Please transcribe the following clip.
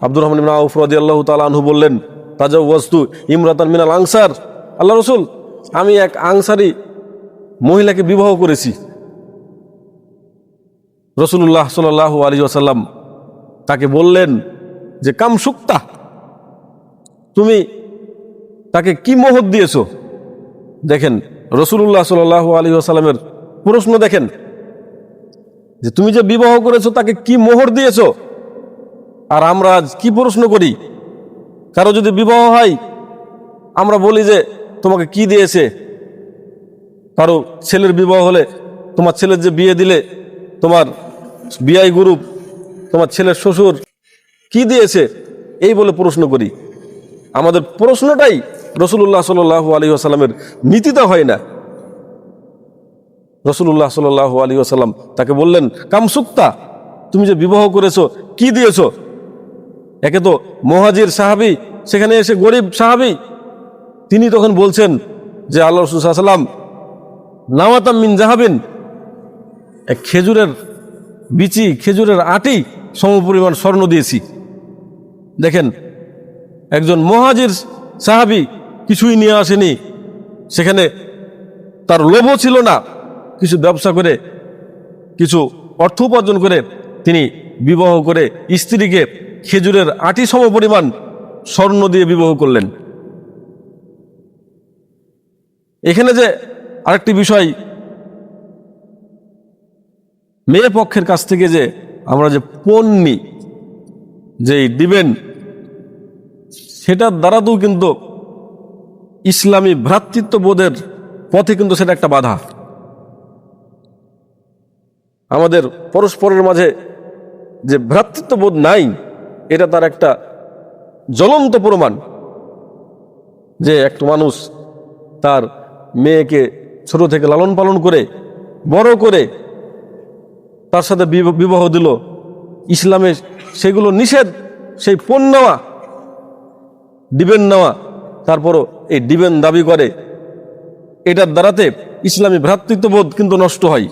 আব্দুর রহমান ইবনা আউফ রাদি আল্লাহ তালু বললেন তাজা ওয়াস্তু ইমরাতান মিনাল আংসার আল্লাহ রসুল, আমি এক আংসারি মহিলাকে বিবাহ করেছি। রসুল্লাহ সাল্লাহ আলী আসাল্লাম তাকে বললেন যে, কাম সুক্তা, তুমি তাকে কি মোহর দিয়েছ? দেখেন রসুল্লাহ সাল্লাহ আলী আসাল্লামের প্রশ্ন দেখেন, যে, তুমি যে বিবাহ করেছ তাকে কি মোহর দিয়েছ? আর আমরা কি প্রশ্ন করি? কারও যদি বিবাহ হয়, আমরা বলি যে, তোমাকে কি দিয়েছে? কারও ছেলের বিবাহ হলে, তোমার ছেলের যে বিয়ে দিলে, তোমার বিআই গ্রুপ, তোমার ছেলের শ্বশুর কি দিয়েছে? এই বলে প্রশ্ন করি। আমাদের প্রশ্নটাই রসুল্লাহ সাল আলী আসাল্লামের নীতিতে হয় না। রসুল্লাহ সাল আলী আসাল্লাম তাকে বললেন, কামসুক্তা, তুমি যে বিবাহ করেছ, কি দিয়েছ? একে তো মহাজির সাহাবি, সেখানে এসে গরিব সাহাবি। তিনি তখন বলছেন যে, আল্লাহ রসুলাম নাওয়াতাম মিন জাহাবিন। এক খেজুরের বিচি, খেজুরের আটি সমপরিমাণ স্বর্ণ দিয়েছি। দেখেন, একজন মহাজির সাহাবি কিছুই নিয়ে আসেনি। সেখানে তার লোভও ছিল না। কিছু ব্যবসা করে, কিছু অর্থ উপার্জন করে তিনি বিবাহ করে স্ত্রীকে খেজুরের আটি সম পরিমাণ স্বর্ণ দিয়ে বিবাহ করলেন। এখানে যে আরেকটি বিষয়, মেয়ে পক্ষের কাছ থেকে যে আমরা যে পণ্যি যে দিবেন, সেটার দ্বারাতেও কিন্তু ইসলামী ভ্রাতৃত্ববোধের পথে কিন্তু সেটা একটা বাধা। আমাদের পরস্পরের মাঝে যে ভ্রাতৃত্ববোধ নাই এটা তার একটা জ্বলন্ত প্রমাণ যে একটা মানুষ তার মেয়েকে ছোট থেকে লালন পালন করে, বড় করে তার সাথে বিব- বিবাহ দিল। ইসলামে সেগুলো নিষেধ, সেই পণ নেওয়া, ডিবেন নেওয়া, তারপরও এই ডিবেন দাবি করে। এটার দ্বারাতে ইসলামী ভ্রাতৃত্ববোধ কিন্তু নষ্ট হয়।